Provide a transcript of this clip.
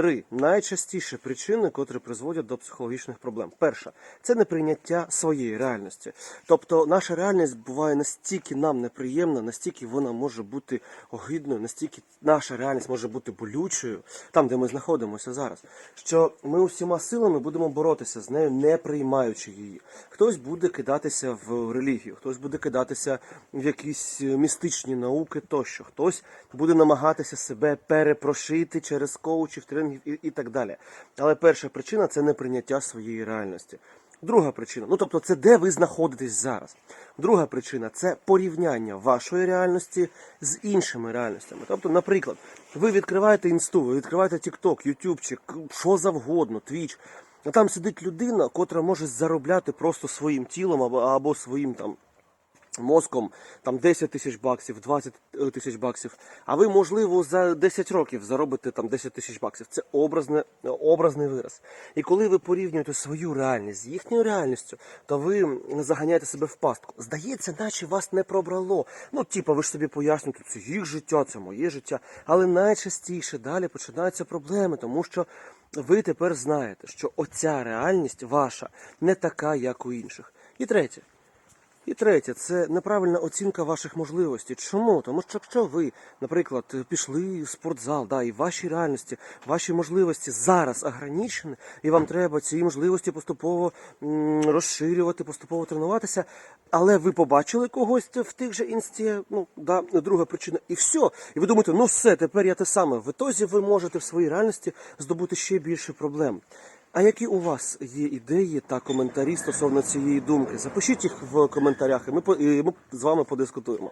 Три найчастіші причини, котрі призводять до психологічних проблем. Перша це неприйняття своєї реальності. Тобто наша реальність буває настільки нам неприємна, настільки вона може бути огидною, настільки наша реальність може бути болючою, там, де ми знаходимося зараз, що ми усіма силами будемо боротися з нею, не приймаючи її. Хтось буде кидатися в релігію, хтось буде кидатися в якісь містичні науки тощо, хтось буде намагатися себе перепрошити через коучів, тренінгів і, і так далі. Але перша причина це неприйняття своєї реальності. Друга причина, ну тобто, це де ви знаходитесь зараз. Друга причина це порівняння вашої реальності з іншими реальностями. Тобто, наприклад, ви відкриваєте інсту, ви відкриваєте TikTok, ютубчик, що завгодно, твіч. Там сидить людина, котра може заробляти просто своїм тілом або, або своїм там мозком там 10 тисяч баксів, 20 тисяч баксів, а ви, можливо, за 10 років заробите там 10 тисяч баксів. Це образне, образний вираз. І коли ви порівнюєте свою реальність з їхньою реальністю, то ви заганяєте себе в пастку. Здається, наче вас не пробрало. Ну, типа, ви ж собі пояснюєте, це їх життя, це моє життя. Але найчастіше далі починаються проблеми, тому що ви тепер знаєте, що оця реальність ваша не така, як у інших. І третє. І третє, це неправильна оцінка ваших можливостей. Чому? Тому що якщо ви, наприклад, пішли в спортзал, да, і в вашій реальності, ваші можливості зараз ограничені, і вам треба ці можливості поступово розширювати, поступово тренуватися, але ви побачили когось в тих же інсті, ну да, друга причина, і все. І ви думаєте, ну все, тепер я те саме. В ітозі ви можете в своїй реальності здобути ще більше проблем. А які у вас є ідеї та коментарі стосовно цієї думки? Запишіть їх в коментарях, і ми, і ми з вами подискутуємо.